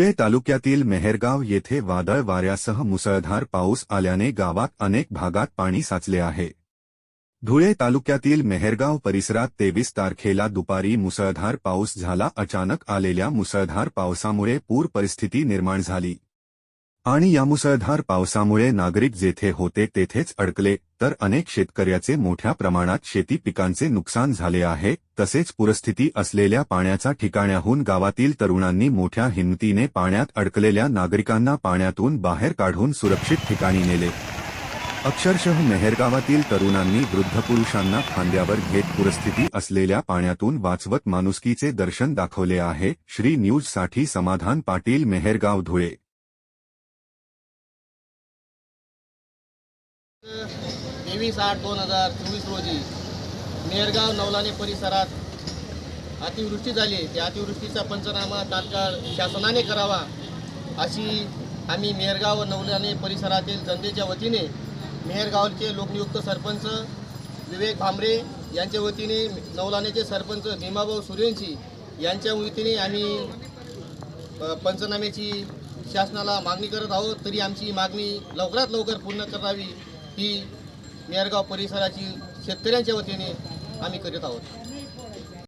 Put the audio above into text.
धुळे तालुक्यातील मेहरगाव येथे वादळ वाऱ्यासह मुसळधार पाऊस आल्याने गावात अनेक भागात पाणी साचले आहे. धुळे तालुक्यातील मेहरगाव परिसरात तेवीस तारखेला दुपारी मुसळधार पाऊस झाला. अचानक आलेल्या मुसळधार पावसामुळे पूर परिस्थिती निर्माण झाली. आणि या मुसळधार पावसामुळे नागरिक जेथे होते तेथेच अडकले तर अनेक शेतकऱ्याचे मोठ्या प्रमाणात शेती पिकांचे नुकसान झाले आहे तसेच पूरस्थिती असलेल्या पाण्याच्या ठिकाण्याहून गावातील तरुणांनी मोठ्या हिमतीने पाण्यात अडकलेल्या नागरिकांना पाण्यातून बाहेर काढून सुरक्षित ठिकाणी नेले. अक्षरशः मेहरगावातील तरुणांनी वृद्ध पुरुषांना खांद्यावर घेत पूरस्थिती असलेल्या पाण्यातून वाचवत माणुसकीचे दर्शन दाखवले आहे श्री न्यूजसाठी समाधान पाटील मेहरगाव धुळे. तेवीस आठ दोन हजार चोवीस रोजी मेरगाव नवलाने परिसरात अतिवृष्टी झाली. त्या अतिवृष्टीचा पंचनामा तात्काळ शासनाने करावा अशी आम्ही मेहरगाव व नवलाने परिसरातील जनतेच्या वतीने मेहरगावचे लोकनियुक्त सरपंच विवेक भांबरे यांच्या वतीने नवलानेचे सरपंच भीमाभाऊ सूर्यवंशी यांच्या वतीने आम्ही पंचनाम्याची शासनाला मागणी करत आहोत. तरी आमची मागणी लवकरात लवकर पूर्ण करावी. ही मेरगाव परिसराची शेतकऱ्यांच्या वतीने आम्ही करीत आहोत.